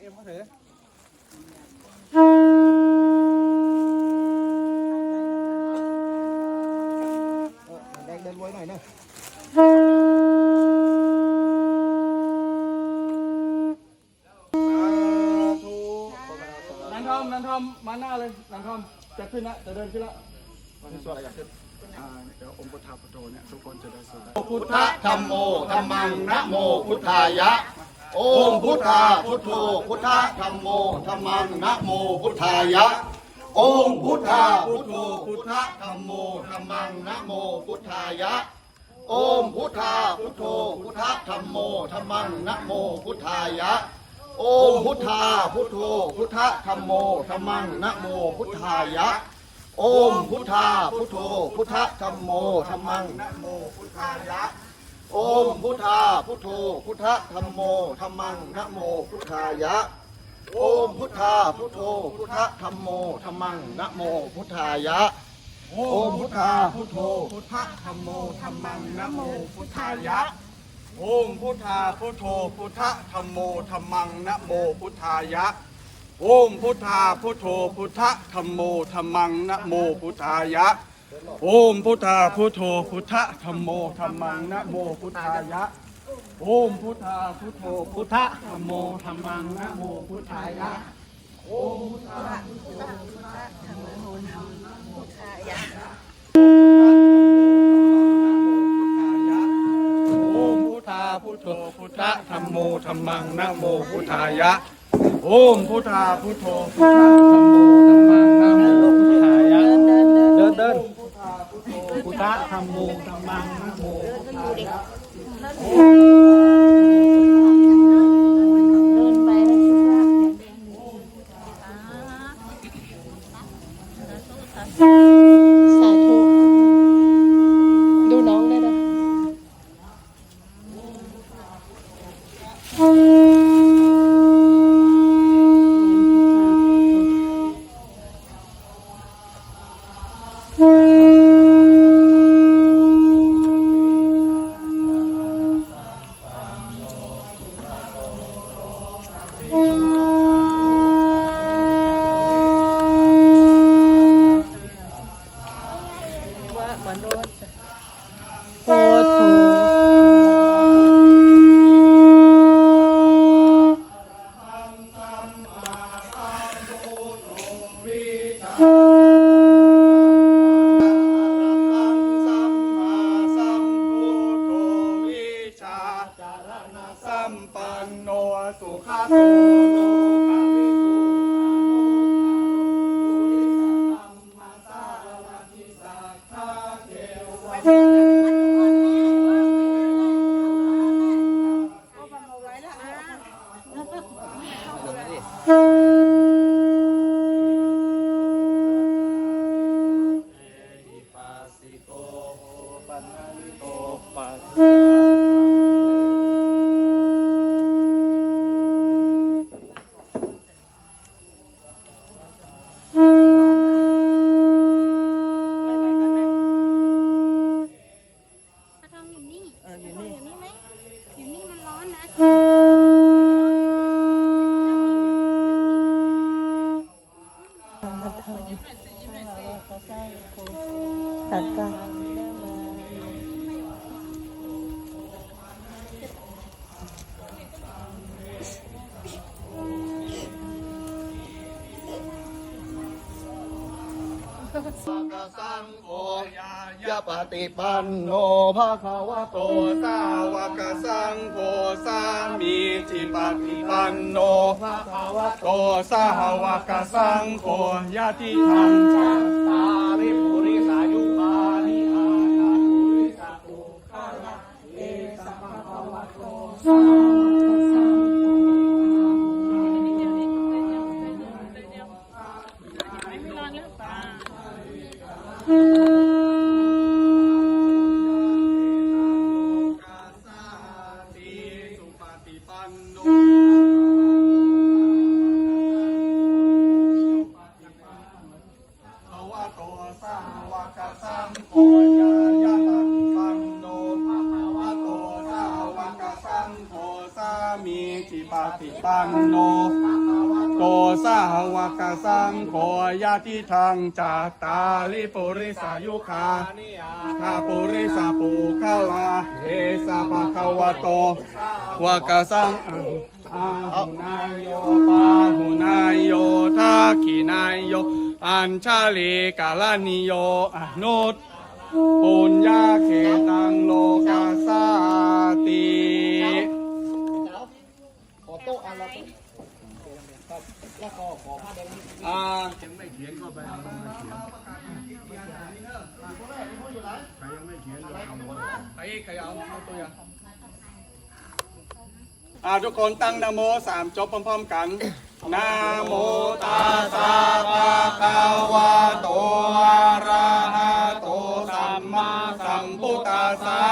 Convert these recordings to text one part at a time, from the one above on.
เอ็มเขาถือแดงเดินรวยหน่อยนะนันทอมนันทอมมาหน้าเลยนันทอมจะขึ้นละจะเดินขึ้นละมีส่วนอะไรอยากขึ้น เดี๋ยวองค์พุทธาพุทโธเนี่ยทุกคนจะได้สวดพุทธธรรมโมธรรมังนะโมพุทธายะ โอมพุทธาพุทโธพุทธธรรมโมธรรมังนะโมพุทธายะ โอมพุทธาพุทโธพุทธธรรมโมธรรมังนะโมพุทธายะ โอมพุทธาพุทโธพุทธธรรมโมธรรมังนะโมพุทธายะ โอมพุทธาพุทโธพุทธธรรมโมธรรมังนะโมพุทธายะ โอมพุทธาพุทโธพุทธธรรมโมธรรมังนะโมพุทธายะโอมพุทธาพุทโธพุทธธรรมโมธรรมังนะโมพุทธายะโอมพุทธาพุทโธพุทธธรรมโมธรรมังนะโมพุทธายะโอมพุทธาพุทโธพุทธธรรมโมธรรมังนะโมพุทธายะโอมพุทธาพุทโธพุทธธรรมโมธรรมังนะโมพุทธายะ โอมพุทธาพุทโธพุทธธรรมโมธรรมังนะโมพุทธายะ โอมพุทธาพุทโธพุทธธรรมโมธรรมังนะโมพุทธายะ โอมพุทธาพุทโธพุทธธรรมโมธรรมังนะโมพุทธายะ โอมพุทธาพุทโธพุทธธรรมโมธรรมังนะโมพุทธายะโอมพุทธาพุทโธพุทธธรรมโมธรรมังนะโมพุทธายะ โอมพุทธาพุทโธพุทธธรรมโมธรรมัง ติปันโนภะคะวะโตสาวกสังโฆสามีจิปฏิปันโนภะคะวะโตสาวกสังโฆยาติธรรมจัตตาริปุริสายุปานิอาคาปุริสาปุคาละเอสัมภาคะวะโตสา โนโกสาวกสังโฆยาติทังจาตาลิปุริสายุคาคาปุริสาปุคาลาเอสาปะคะวะโตวะกสังอาหุนายโยปาหุนายโยทักขินายโยอัญชาลีกาลานิโยอนุตปุญญาเขตังโลกาสาติ ขอโต๊ะอันละโต๊ะแล้วก็ขอผ้าแดงอ่าใครใครเอาเอาตัวอย่างอ่าทุกคนตั้งนะโมสามจบพร้อมๆกันนะโมตัสสะภะคะวะโตอะระหะโตสัมมาสัมพุทธัสสะ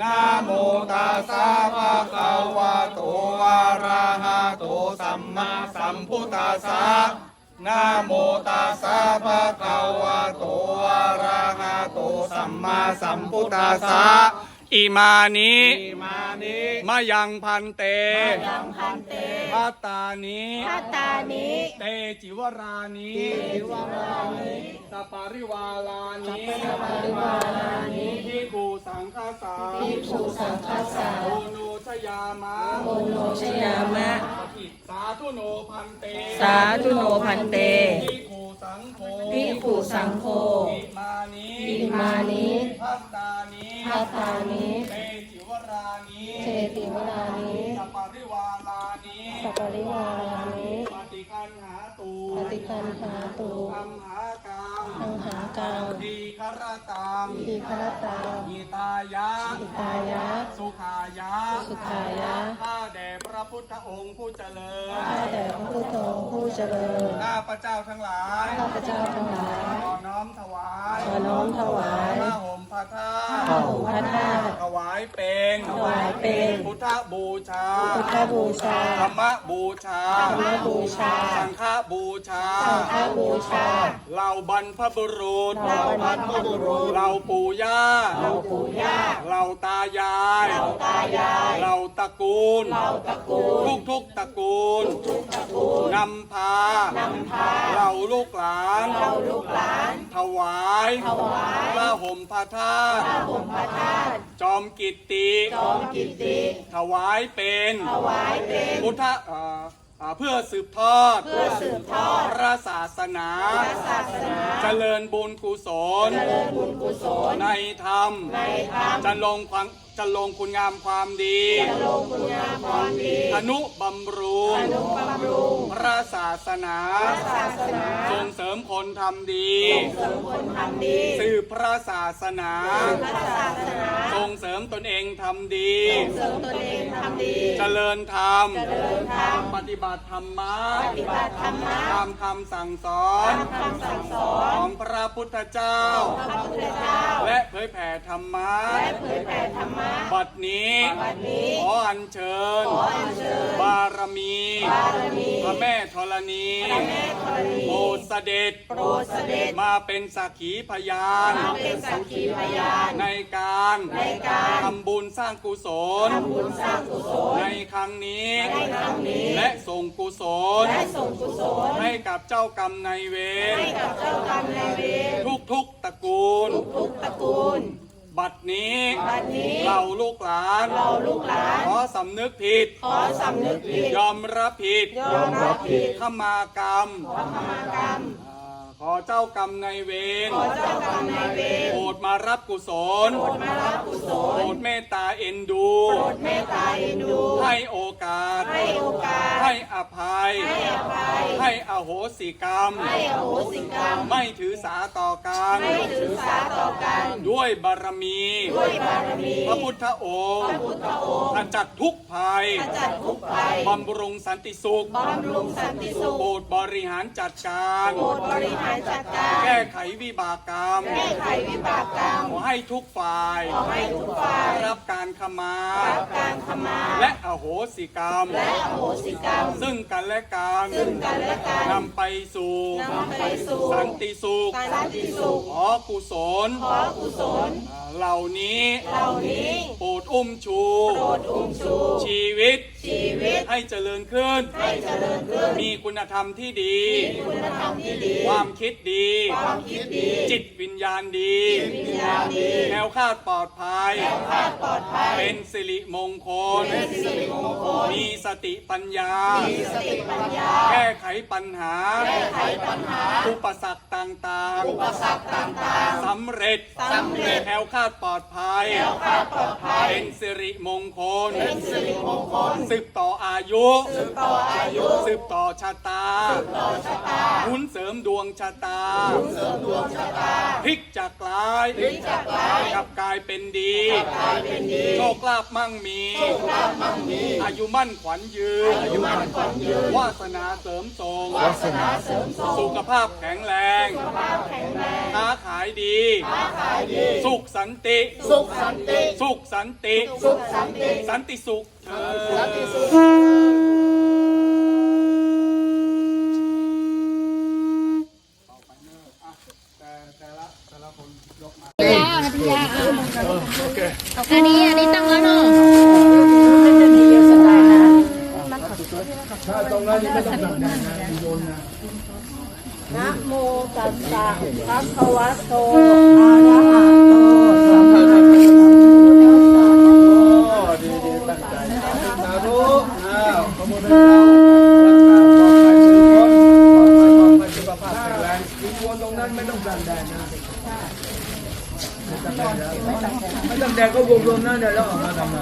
นะโมตัสสะภะคะวะโตอะระหะโตสัมมาสัมพุทธัสสะนะโมตัสสะภะคะวะโตอะระหะโตสัมมาสัมพุทธัสสะอิมานิมานิมายังพันเตยังพันเตพัตตานิพัตตานิเตจิวรานิสัปปาริวาลานิพิกู สังฆาสาพิกูสังฆาสาโอโนชยามะโอโนชยามะอิสาธุโนพันเต สาธุโนพันเตพิกูสังโฆพิกขุสังโฆอิมานิอิมานิพัตตานิพัตตานิเตจิวรานิเจติวรานิสัปปาริวาลานิสัปปริวารานิปฏิคันหาตูปฏิคันหาตุธรรมหา กังอังหากังดีครตังทีครตากีตายะอิตายะ สุขายะ สุขายะข้าแด่พ ระพุทธองค์ผู้เจริญ ข้าแต่พระพุทธองค์ผู้เจริญข้าพระเจ้าทั้งหลายข้าพเจ้าทั้งหลายขอน้อมถวายขอน้อมถวายผ้าห่มผ้าท่าผ้าห่มผ้าธาตุถวายเป็นถวายเป็นพุทธบูชาพุทธบูชาธรรมบูชาธรรมบูชา สังฆบูชาสังฆบูชาเหล่าบรรพบุรุษเราบรรพบุรุษเหล่าปู่ย่าเราปู่ย่าเหล่าตายายเราตายายเหล่าตระกูลเราตระกูลทุกทุกๆตระกูลนำพานำพาเราลูกหลานเราลูกหลาน ถวายถวายผ้าห่มผ้าธาตุผมพระธาตุจอมกิตติจอมกิตติถวายเป็นถวายเป็นพุทธเอ่ออ่าเพื่อสืบทอดเพื่อสืบทอดพระศาสนาศาสนาเจริญบุญกุศล เจริญบุญกุศลในธรรมในธรรม จะลงความ จะลงคุณงามความดีลงคุณงามความดี อนุบำรุงอนุบำรุงพระศาสนาศาสนาส่งเสริมคนทำดีเสริมคนทำดี สืบพระศาสนาพระศาสนาส่งเสริมตนเองทำดีเสริมตนเองทำดี เจริญธรรมเจริญธรรมปฏิบัติธรรมะปฏิบัติธรรมะตามคำสั่งสอนคำสั่งสอนของพระพุทธเจ้าพระพุทธเจ้า และเผยแผ่ธรรมะและเผยแผ่ธรรมะบัดนี้บัดนี้ขออัญเชิญอัญเชิญบารมีบารมีพระแม่ธรณีพระแม่ธรณีโปรดเสด็จโปรดเสด็จมาเป็นสักขีพยานมาเป็นสักขีพยานในการในการทำบุญสร้างกุศลทำบุญสร้างกุศล ในครั้งนี้ในครั้งนี้และส่งกุศลและส่งกุศล ให้กับเจ้ากรรมนายเวรให้กับเจ้ากรรมนายเวรทุกทุกๆตระกูลทุกตระกูล บัดนี้บัดนี้เราลูกหลานเราลูกหลานขอสำนึกผิด ขอสำนึกผิด ยอมรับผิด ยอมรับผิดขมากรรมขอขมากรรมอ่า ขอเจ้ากรรมนายเวรขอเจ้ากรรมนายเวรโปรดมารับกุศลโปรดมารับกุศโปลรดเมตตาเอ็นดูโปรดเมตตาเอ็นดู ให้โอกาส ให้โอกาส ให้อภัย ให้อภัย ให้อโหสิกรรม ให้อโหสิกรรม ไม่ถือสาต่อกันไม่ถือสาต่อกัน ด้วยบารมี ด้วยบารมี พระพุทธองค์พระพุทธองค์ขจัดทุกภัยขจัดทุกภัยบำรุงสันติสุขบำรุงสันติสุข โปรดบริหารจัดการโปรดบริหารจัดการ แก้ไขวิบากกรรม แก้ไขวิบากกรรม ขอให้ทุกฝ่ายขอให้ทุกฝ่าย รับการขมา รับการขมา และอโหสิกรรม และอโหสิกรรม ซึ่งกันและกันซึ่งกันและกันนำไปสู่ นำไปสู่สันติสุข สันติสุข ขอกุศล ขอกุศล เหล่านี้ เหล่านี้โปรดอุ้มชู โปรดอุ้มชู ชีวิตชีชีวิต ให้เจริญขึ้น ให้เจริญขึ้น มีคุณธรรมที่ดี มีคุณธรรมที่ดี ความคิดดี ความคิดดี จิตวิญญาณดี จิตวิญญาณดีแคล้วคลาดปลอดภัยแคล้วคลาดปลอดภัย เป็นสิริมงคล เป็นสิริมงคล มีสติปัญญา มีสติปัญญา แก้ไขปัญหา แก้ไขปัญหา อุปสรรคต่างๆ อุปสรรคต่างๆสำเร็จสำเร็จแคล้วคลาดปลอดภัยแคล้วคลาดปลอดภัย เป็นสิริมงคล เป็นสิริมงคล สืบต่ออายุ สืบต่ออายุ สืบต่อชะตา สืบต่อชะตาหนุนเสริมดวงชะตาหนุนเสริมดวงชะตาพลิกจากร้ายพลิกจากร้ายกลับกลายเป็นดีกลายเป็นดีโชคลาภมั่งมีโชคลาภมั่งมี อายุมั่นขวัญยืน อายุมั่นขวัญยืน วาสนาเสริมทรงวาสนาเสริมทรง สุขภาพแข็งแรงสุขภาพแข็งแรงค้าขายดี ค้าขายดี สุขสันติ สุขสันติ สุขสันติ สุขสันติ สันติสุขเถิดสันติสุขอันนี้อันนี้ตั้งแล้วเนาะนะโมตัสสะภะคะวะโตอะระหะโตสัมมาสัมพุทธัสสะสาธุอ้าวขอบคุณพระเจ้ารักษาปลอดภัยสุขภาพปลอดภัยสุขภาพแข็งแรงทุกคนตรงนั้นไม่ต้องดันแดนนะไม่ต้องแดนก็รวมนั่นเดี๋ยวเราออกมาทำไม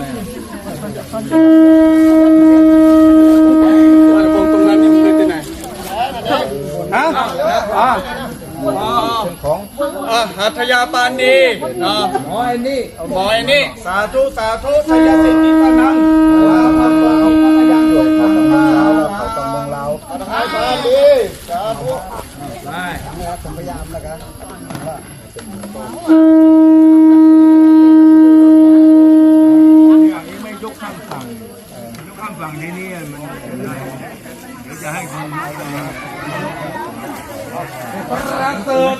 หัตถยาปานดีเนาะหมอไอ้นี่หมอไอ้นี่สาธุสาธุชัยสิทธิปนังว้าวครับผมยังด้วยครับเมืองลาวเขาต้องเมืองลาวทายปานดีสาธุได้อย่างนี้ไม่ยกข้ามฝั่งยกข้ามฝั่งในนี้มันเดี๋ยวจะให้คน รักเสิร์ฟ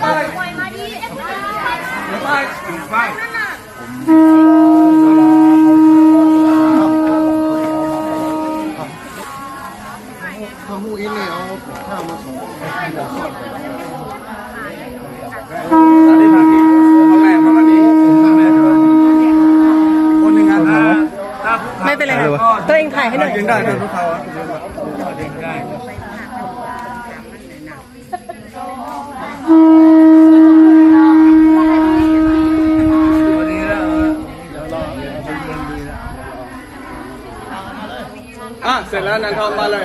ไป ปล่อยมาดี ไป ติดไฟ ข้าวหมูอินเนี่ยเอาข้าวมาส่ง อันนี้ทางนี้พ่อแม่พ่อแม่พ่อแม่คนหนึ่งงาน ถ้าถ้าภูขา ไม่เป็นไรค่ะตัวเองถ่ายให้หน่อยกินได้ด้วยทุกเขาเด็กได้เดี๋ยวรอเดี๋ยวเป็นเย็นดีแล้วอะเสร็จแล้วนันทองมาเลย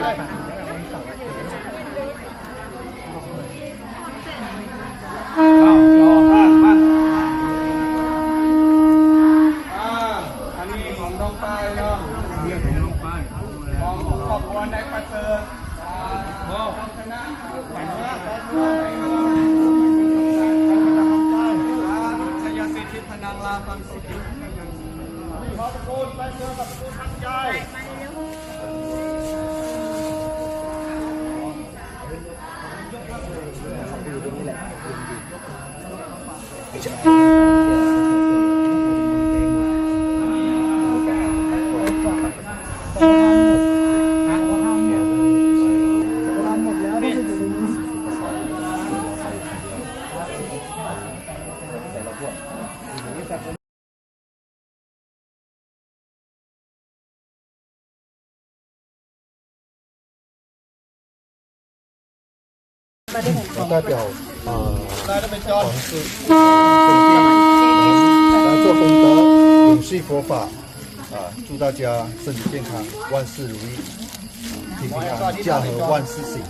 อารออะมาอ่าอันนี้ของน้องปายเนาะ เรียกให้น้องป้ายเข้ามาแล้ว ของครอบครัวในประเสริฐอ่าของคณะฝ่ายคณะชัยสิทธิพนังลาพังสุขิ ขอบคุณไปเจอกับคุณทันใจ 代表呃来这边教皇室来做功德，永续佛法啊！祝大家身体健康，万事如意，平平安安，家和万事兴。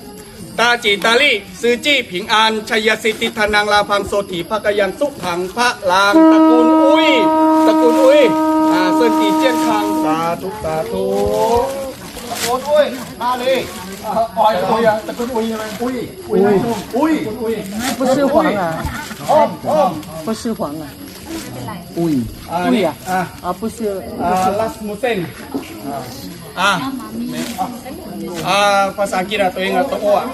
ตาจีตาลี่ซื้อจี้ผิงอานชัยสิทธิธนังลาพังโสถีภกยันสุขังพระลางตระกูลอุ้ยตระกูลอุ้ยอ่าเซินตีเจียนคังสาธุสาธุ โอนอุ้ยมาเลย ออยอุ้ยอะตระกูลอุ้ยใช่ไหมอุ้ยอุ้ยอุ้ยอุ้ย 不是黄啊， อ้อมอ้อม 不是黄啊， อ่านี่อ่า 啊不是 อ่าลัสมูเซนอ่าอ่าภาษาอังกฤษอะตัวเองอะตัวโอ้อะ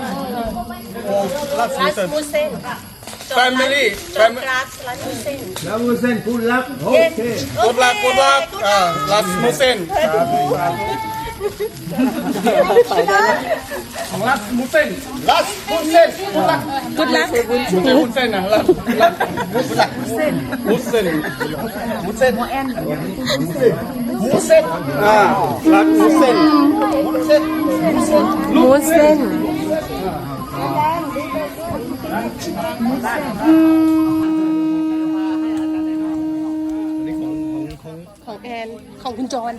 โอ้ลัสมูเซน family จอ family กราสลันเ ส้นแล้วมือเส้นพูดรักโอเคกุดลักกุดลักอ่าลัสมุเซนของลัสมุเซนลัสพุเส้นพุลักกุดลักมุเซนมุเซนนะลัสลัสมุเซนมุเซนพุเส้นหัวแอนหูเส้นอ่าลัสมุเซนหูเส้นหมูเส้นของแอน ของคุณจร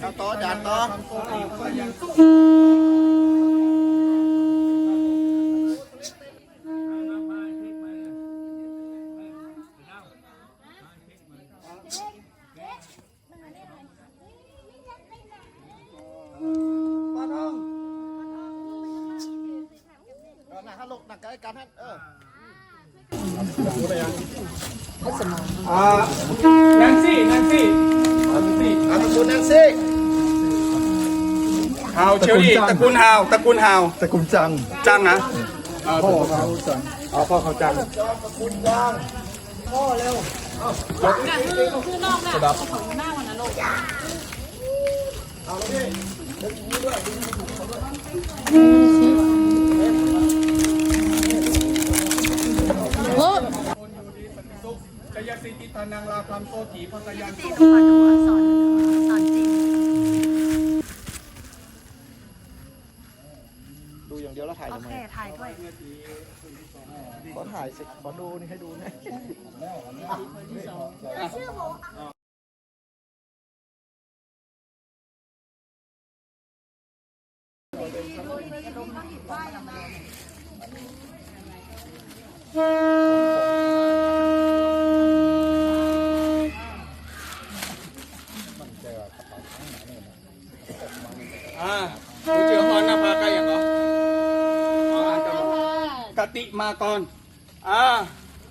เอาต่อจานต่อปาทองเออหนักหลหนักกันกันฮะเอออ่าแนนซี่แนนซี่ แนนซี่อาตะกุนแนนซี่ฮาวเชลลี่ตระกูลฮาวตระกูลฮาวตระกูลจังจังนะพ่อเขาจังเอาพ่อเขาจังโอ้จยสิทธิธนังลาพัมโสถีพักยันดูอย่างเดียวแล้วถ่ายทำไมถ่ายด้วย ขอถ่ายสิขอดูนี่ให้ดูนะอ่ารู้เจอฮอนนาภาใกล้อย่างเหรอเอาอ่านกันก่อนก ติมาก่อนอ่า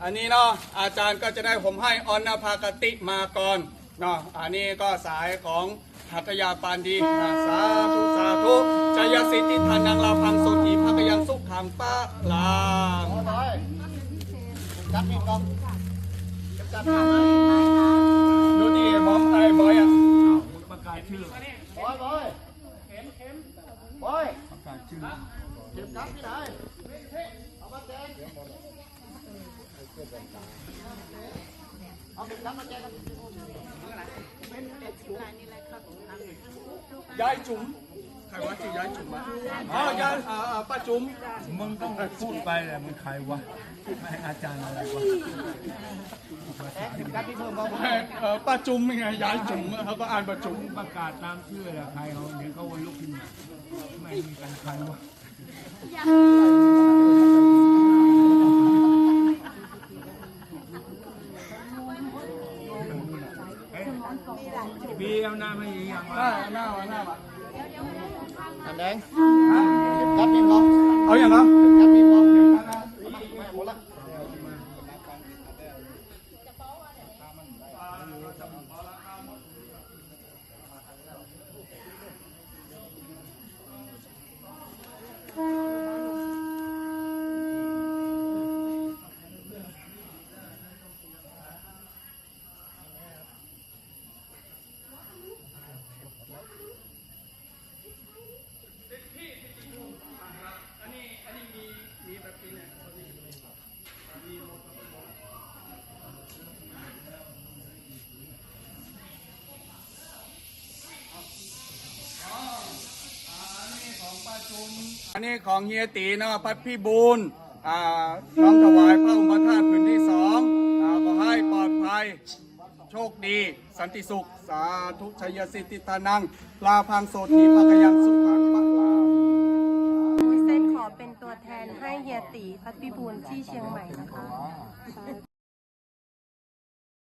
อันนี้เนาะอาจารย์ก็จะได้ผมให้อนนภากติมาก่อนเนาะอันนี้ก็สายของหัตยาปานดีสาธุสาธุจยสิทธิธนังลาพังโสถีพักยังสุขขังปะลางจับนี่กองจัดูที่มองไอ้บอยอะประกาศชื่อบอยบอยบอยประกาศชื่อเก็บกั๊บที่ไหน ยายจุ๋มใครว่าชื่อยายจุ๋มอะอ๋อยายอ่าอ่าป้าจุ๋มมึงต้องพูดไปแหละมึงใครวะไม่ให้อาจารย์อะไรวะเอ่อป้าจุ๋มยังไงยายจุ๋มเขาก็อ่านป้าจุ๋มประกาศตามชื่อแหละใครเขาเดี๋ยวเขาวันลุกขึ้นมาไม่มีการใครวะเบี้ยวหน้าไม่ยังหน้าหน้าหน้าอันแดงเก็บกั๊บนี่กองเอาอย่างนั้นกั๊บนี่กอง อันนี้ของเฮียตีนะพัดพี่บูลอ่าน้องถวายพระอุปธาตุพื้นที่สองอ่าขอให้ปลอดภัย โชคดี สันติสุข สาธุชัยสิทธิทานัง ลาพังโสถีภกยังสุขังปะลาเส้นขอเป็นตัวแทนให้เฮียตีพัดพิบูลที่เชียงใหม่นะคะ